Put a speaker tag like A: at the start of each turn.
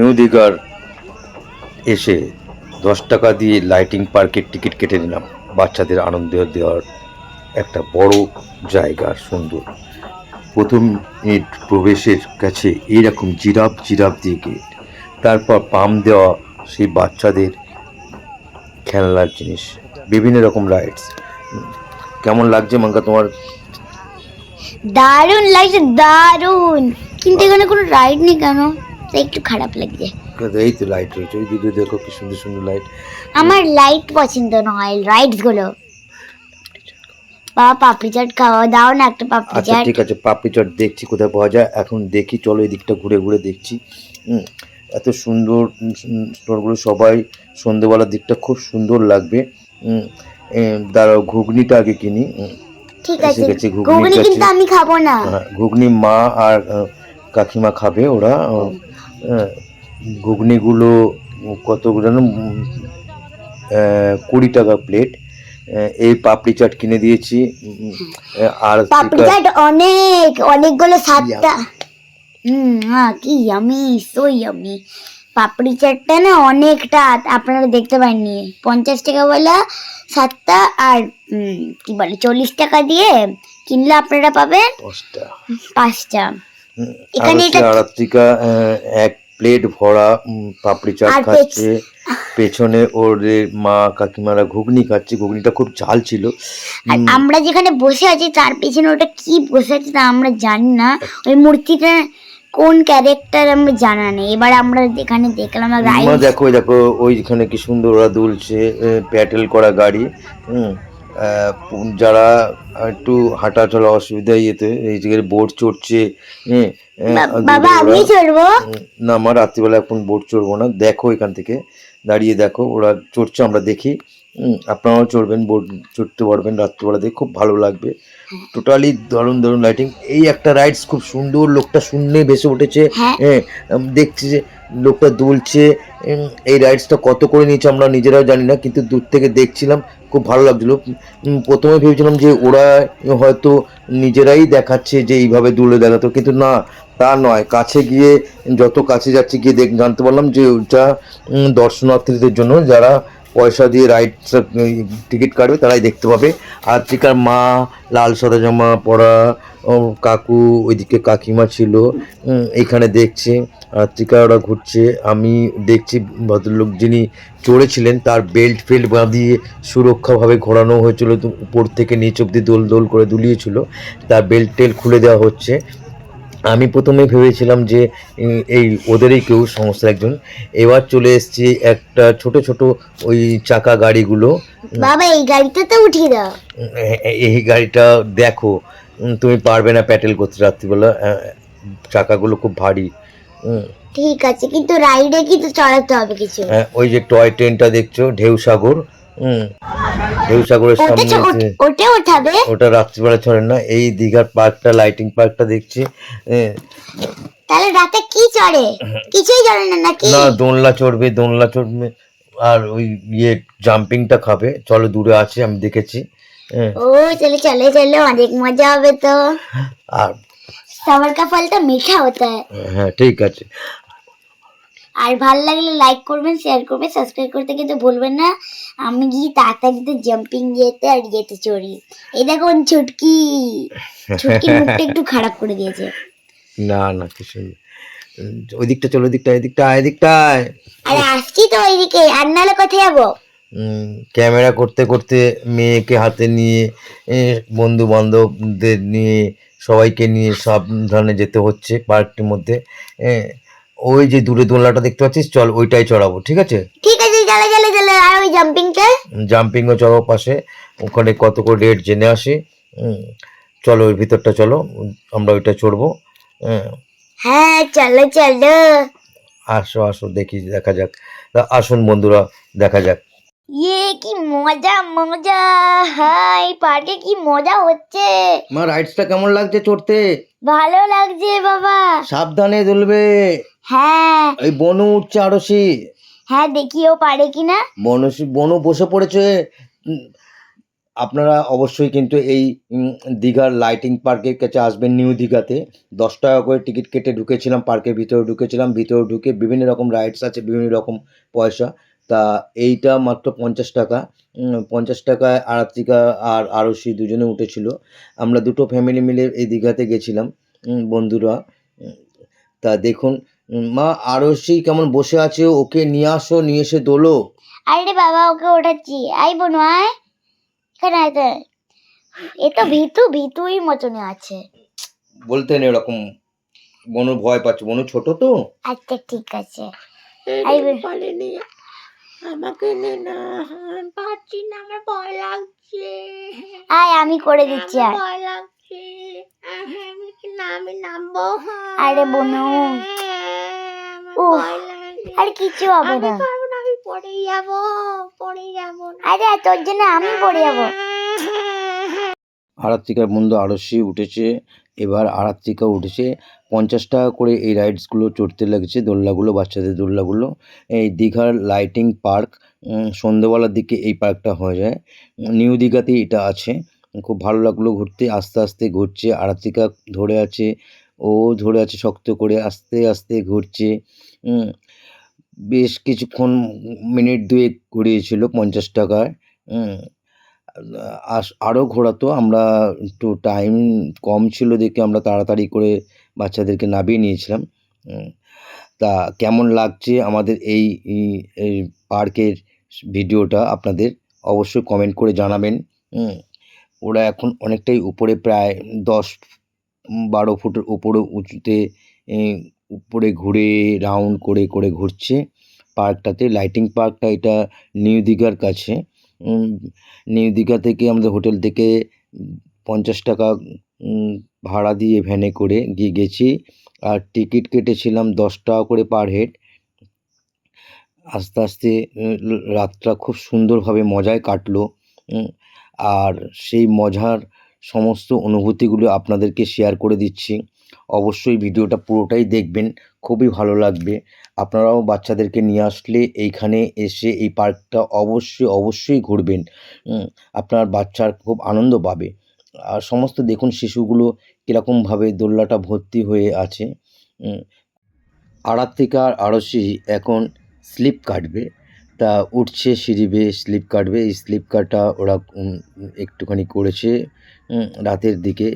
A: New এসে দশ টাকা দিয়ে লাইটিং পার্কের টিকিট কেটে নিলাম। বাচ্চাদের আনন্দ দেওয়ার একটা বড় জায়গা সুন্দর। প্রথম ইট প্রবেশের কাছে এইরকম জিরাফ জিরাফ দিয়ে গেট তারপর পাম দেওয়া সেই বাচ্চাদের খেলনার জিনিস বিভিন্ন রকম রাইডস কেমন লাগছে মাঙ্কা তোমার?
B: দারুণ লাগছে দারুণ। কিন্তু এখানে কোনো রাইড নেই কেন? একটু খারাপ লাগছে।
A: এই তো লাইট রয়েছে ওই দিকে দেখো কি সুন্দর সুন্দর লাইট
B: আমার লাইট পছন্দ নয় রাইডসগুলো। বাবা পাপড়ি চাট খাওয়া দাও না একটা পাপড়ি
A: আচ্ছা
B: চাট।
A: ঠিক আছে পাপড়ি চাট দেখছি কোথায় পাওয়া যায়। এখন দেখি চলো এই দিকটা ঘুরে ঘুরে দেখছি। হুম, এত সুন্দর স্টোরগুলো সবাই সন্ধেবেলার দিকটা খুব সুন্দর লাগবে। দাঁড়াও ঘুগনিটা আগে কিনি।
B: ঠিক আছে
A: ঘুগনি
B: কিন্তু আমি খাব না।
A: হ্যাঁ, ঘুগনি মা আর কাকিমা খাবে ওরা। ঘুগনিগুলো কতগুলো যেন কুড়ি টাকা প্লেট এই পাপড়ি চাট কিনে দিয়েছি আর
B: পাপড়ি চাট অনেক অনেকগুলো সাতটা। হুম হ্যাঁ কি আমি সো আমি পাপড়ি চাটটা না অনেকটা আপনারা দেখতে পাননি। পঞ্চাশ টাকা বলা সাতটা আর কি বলে চল্লিশ টাকা দিয়ে কিনলে আপনারা পাবেন পাঁচটা। এখানে
A: আর আরাত্রিকা এক প্লেট ভরা পাপড়ি চাট খাচ্ছে। পেছনে ওদের মা কাকিমারা ঘুগনি খাচ্ছে। ঘুগনিটা খুব ঝাল ছিল।
B: আর আমরা যেখানে বসে আছি তার পেছনে ওটা কি বসে আছে তা আমরা জানি না। ওই মূর্তিটা কোন ক্যারেক্টার আমরা জানা নেই। এবার আমরা যেখানে দেখলাম
A: দেখো দেখো ওইখানে কি সুন্দর ওরা দুলছে প্যাটেল করা গাড়ি। হুম। যারা একটু হাঁটা চলা অসুবিধা ইয়েতে এই জায়গায় বোট চড়ছে হ্যাঁ, না আমার রাত্রিবেলা এখন বোট চড়বো না দেখো এখান থেকে দাঁড়িয়ে দেখো ওরা চড়ছে আমরা দেখি। আপনারাও চড়বেন বোট চড়তে পারবেন রাত্রিবেলা দেখে খুব ভালো লাগবে। টোটালি দারুণ দারুণ লাইটিং এই একটা রাইডস খুব সুন্দর লোকটা শূন্যে ভেসে উঠেছে
B: হ্যাঁ।
A: হ্যাঁ দেখছি যে লোকটা দুলছে এই রাইডসটা কত করে নিয়েছে আমরা নিজেরাও জানি না, কিন্তু দূর থেকে দেখছিলাম, খুব ভালো লাগছিল। প্রথমে ভেবেছিলাম যে ওরা হয়তো নিজেরাই দেখাচ্ছে যে এইভাবে দুলে দেখাতো, কিন্তু না, তা নয়। কাছে গিয়ে, যত কাছে যাচ্ছে গিয়ে দেখ, জানতে পারলাম যে ওটা দর্শনার্থীদের জন্য যারা পয়সা দিয়ে রাইড টিকিট কাটবে, তারাই দেখতে পাবে। আর চিকার মা, লাল সাদা জামা পরা কাকু, ওইদিকে কাকিমা ছিল এখানে দেখছে আর চিকা ওরা ঘুরছে, আমি দেখছি ভদ্রলোক যিনি চড়েছিলেন, তার বেল্ট ফেল্ট বাঁধিয়ে সুরক্ষাভাবে ঘোরানো হয়েছিল উপর থেকে নিচ অব্দি দোল দোল করে দুলিয়েছিল, তার বেল্ট টেল খুলে দেওয়া হচ্ছে। আমি প্রথমে ভেবেছিলাম যে এই ওদেরই কেউ সমস্ত একজন। এবার চলে এসেছি একটা ছোট ছোট ওই চাকা গাড়িগুলো।
B: বাবা এই গাড়িটাতে উঠিয়ে দাও।
A: উম, এ- এ- এই গাড়িটা দেখো তুমি পারবে না প্যাটেল করতে রাত্রিবেলা চাকাগুলো খুব ভারী।
B: ঠিক আছে কিন্তু রাইডে কিন্তু চড়াতে হবে কিছু।
A: হ্যাঁ, ওই যে টয় ট্রেনটা দেখছ ঢেউ সাগর হুম।
B: ওটা
A: সামনে
B: ওটা ওঠাবে
A: ওটা রাত্রিবেলা চড়ে না এই দীঘার পার্কটা লাইটিং পার্কটা দেখছি।
B: তাহলে রাতে কি চড়ে? কিছুই চড়ে না নাকি?
A: না দোলনা চড়বে দোলনা চড়বে। আর ওই ইয়ে জাম্পিংটা খাবে। চলো দূরে আছে আমি দেখেছি। হ্যাঁ,
B: ও চলে চলে চলে অনেক মজা হবে তো।
A: আর
B: সবার কা ফলটা মিঠা হতা है
A: হ্যাঁ ঠিক আছে।
B: আর ভালো লাগলে লাইক করবেন শেয়ার করবেন সাবস্ক্রাইব করতে কিন্তু ভুলবেন না। আমি গিয়ে তাড়াতাড়ি তো জাম্পিং যেতে আর ইয়েতে চড়ি। এই দেখুন ছুটকি। ছুটকির মুখটা একটু খারাপ করে দিয়েছে।
A: না না কিছু ওই দিকটা চলো ওই দিকটা এদিকটা এদিকটায়
B: আরে আসছি তো ওইদিকে আর নাহলে কোথায় যাব?
A: ক্যামেরা করতে করতে মেয়েকে হাতে নিয়ে বন্ধু বান্ধবদের নিয়ে সবাইকে নিয়ে সব ধরনের যেতে হচ্ছে পার্কটির মধ্যে ওই যে দূরে দোলনাটা দেখতে পাচ্ছিস? চল ওইটাই চড়াবো ঠিক আছে?
B: ঠিক আছে চলে চলে চলে আর ওই জাম্পিংটা
A: জাম্পিংও চড়াবো পাশে। ওখানে কত করে রেট জেনে আসি। চলো ওই ভিতরটা চলো আমরা ওইটা চড়বো। হ্যাঁ
B: হ্যাঁ চলো চলো।
A: আসো আসো দেখি দেখা যাক। তা আসুন বন্ধুরা দেখা যাক।
B: ইয়ে কি মজা মজা। হাই পার্কে কি মজা হচ্ছে।
A: মা রাইডসটা কেমন লাগছে চড়তে?
B: ভালো লাগছে বাবা।
A: সাবধানে দুলবে
B: হ্যাঁ।
A: এই বনু উঠছে আরসি
B: হ্যাঁ দেখি ও পারে কিনা।
A: বনসি বনু বসে পড়েছে। আপনারা অবশ্যই কিন্তু এই দীঘার লাইটিং পার্কের কাছে আসবেন নিউ দীঘাতে। দশ টাকা করে টিকিট কেটে ঢুকেছিলাম পার্কের ভিতরে ঢুকেছিলাম। ভিতরে ঢুকে বিভিন্ন রকম রাইডস আছে বিভিন্ন রকম পয়সা। তা এইটা মাত্র পঞ্চাশ টাকা। পঞ্চাশ টাকায় আরাত্রিকা আর আরসি দুজনে উঠেছিল। আমরা দুটো ফ্যামিলি মিলে এই দীঘাতে গেছিলাম বন্ধুরা। তা দেখুন মা আরসি কেমন বসে আছে? ওকে নিয়ে আসো নিয়ে এসে দোলো
B: আরে বাবা ওকে ওঠাচ্ছি। আই বোন আয়। এখানে আয় তো। এ তো ভিতু ভিতুই মতনে আছে।
A: বলতেন এরকম বনু ভয় পাচ্ছে। বনু ছোট তো।
B: আচ্ছা ঠিক আছে। আই
C: রে,
B: বে-
C: বলে নে আমাকে নে না। আমি পারছি না আমার ভয় লাগছে।
B: আয় আমি করে দিচ্ছি আর
C: ভয় লাগছে। আমি কি না আমি নামবো
B: আরে বোনু।
C: আমার
B: উফ,
C: ভয় লাগছে
B: আরে কিছু হবে না।
C: আমি পড়ে যাব পড়ে যাব
B: আরে তোর জন্য আমি পড়ে যাব।
A: আরাত্রিকার বন্ধু আরসি উঠেছে এবার আরাত্রিকা উঠেছে। পঞ্চাশ টাকা করে এই রাইডসগুলো চড়তে লাগছে দোলনাগুলো বাচ্চাদের দোলনাগুলো। এই দীঘার লাইটিং পার্ক সন্ধেবেলার দিকে এই পার্কটা হয়ে যায়। নিউ দীঘাতে এটা আছে। খুব ভালো লাগল ঘুরতে আস্তে আস্তে ঘুরছে। আরাত্রিকা ধরে আছে ও ধরে আছে শক্ত করে আস্তে আস্তে ঘুরছে। বেশ কিছুক্ষণ মিনিট দুয়েক ঘুরিয়েছিল পঞ্চাশ টাকায় আরও ঘোরাতো। আমরা একটু টাইম কম ছিল দেখে আমরা তাড়াতাড়ি করে বাচ্চাদেরকে নামিয়ে নিয়েছিলাম। তা কেমন লাগছে আমাদের এই পার্কের ভিডিওটা আপনাদের? অবশ্যই কমেন্ট করে জানাবেন। ওরা এখন অনেকটাই উপরে, প্রায় দশ বারো ফুটের উপরে উঁচুতে উপরে ঘুরে রাউন্ড করে করে ঘুরছে। পার্কটাতে লাইটিং পার্কটা এটা নিউ দীঘার কাছে। নিউ দীঘা থেকে আমাদের হোটেল থেকে পঞ্চাশ টাকা ভাড়া দিয়ে ভ্যানে করে গিয়ে গেছি। আর টিকিট কেটেছিলাম দশ টাকা করে পার হেড আস্তে আস্তে রাতটা খুব সুন্দরভাবে মজায় কাটলো। আর সেই মজার সমস্ত অনুভূতিগুলো আপনাদেরকে শেয়ার করে দিচ্ছি। অবশ্যই ভিডিওটা পুরোটাই দেখবেন খুবই ভালো লাগবে। আপনারাও বাচ্চাদেরকে নিয়ে আসলে এইখানে এসে এই পার্কটা অবশ্যই অবশ্যই ঘুরবেন। আপনার বাচ্চার খুব আনন্দ পাবে। আর সমস্ত দেখুন শিশুগুলো কীরকমভাবে দোল্লাটা ভর্তি হয়ে আছে। উম, আরাত্রিকা আর আরসি এখন স্লিপ কাটবে। তা উঠছে সিঁড়ি বেয়ে স্লিপ কাটবে। এই স্লিপ কাটা ওরা একটুখানি করেছে। রাতের দিকে